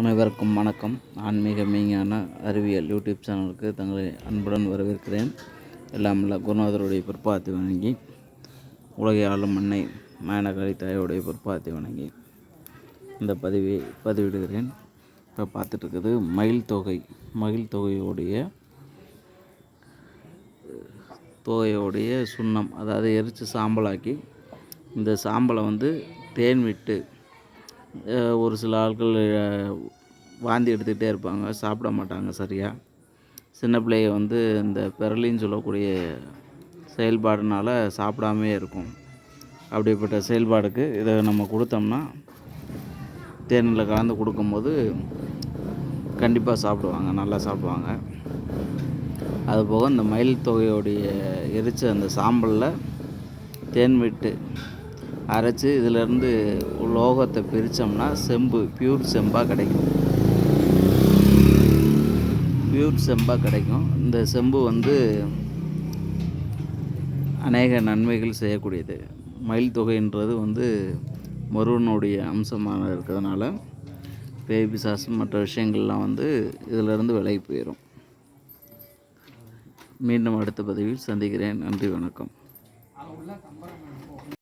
அனைவருக்கும் வணக்கம். ஆன்மீக மெய்ஞான அறிவியல் யூடியூப் சேனலுக்கு தங்களை அன்புடன் வரவேற்கிறேன். எல்லாம் உள்ள குருநாதருடைய பிற்பாத்தி வணங்கி உலகை ஆளும் மண்ணை மேனகரி தாயோடைய பிற்பாத்தி வணங்கி இந்த பதிவை பதிவிடுகிறேன். இப்போ பார்த்துட்டு இருக்குது மயில் தொகை. மயில் தொகையோடைய தொகையோடைய சுண்ணம் அதாவது எரித்து சாம்பலாக்கி இந்த சாம்பலை வந்து தேன் விட்டு ஒரு சில ஆட்கள் வாந்தி எடுத்துக்கிட்டே இருப்பாங்க. சாப்பிட மாட்டாங்க சரியாக சின்ன பிள்ளைய வந்து இந்த பெரலின்னு சொல்லக்கூடிய செயல்பாடுனால் சாப்பிடாமே இருக்கும். அப்படிப்பட்ட செயல்பாடுக்கு இதை நம்ம கொடுத்தோம்னா தேனில் கலந்து கொடுக்கும்போது கண்டிப்பாக சாப்பிடுவாங்க நல்லா சாப்பிடுவாங்க. அதுபோக இந்த மயில் தொகையோடைய எரிச்ச அந்த சாம்பலில் தேன் விட்டு அரைச்சி இதிலேருந்து லோகத்தை பிரித்தோம்னா செம்பு பியூர் செம்பாக கிடைக்கும். பியூர் செம்பாக கிடைக்கும். இந்த செம்பு வந்து அநேக நன்மைகள் செய்யக்கூடியது. மயில் தொகைன்றது வந்து முருகனுடைய அம்சமாக இருக்கிறதுனால பேய் பிசாசு மற்ற விஷயங்கள்லாம் வந்து இதிலிருந்து விலகி போயிடும் மீண்டும் அடுத்த பதிவில் சந்திக்கிறேன். நன்றி வணக்கம்.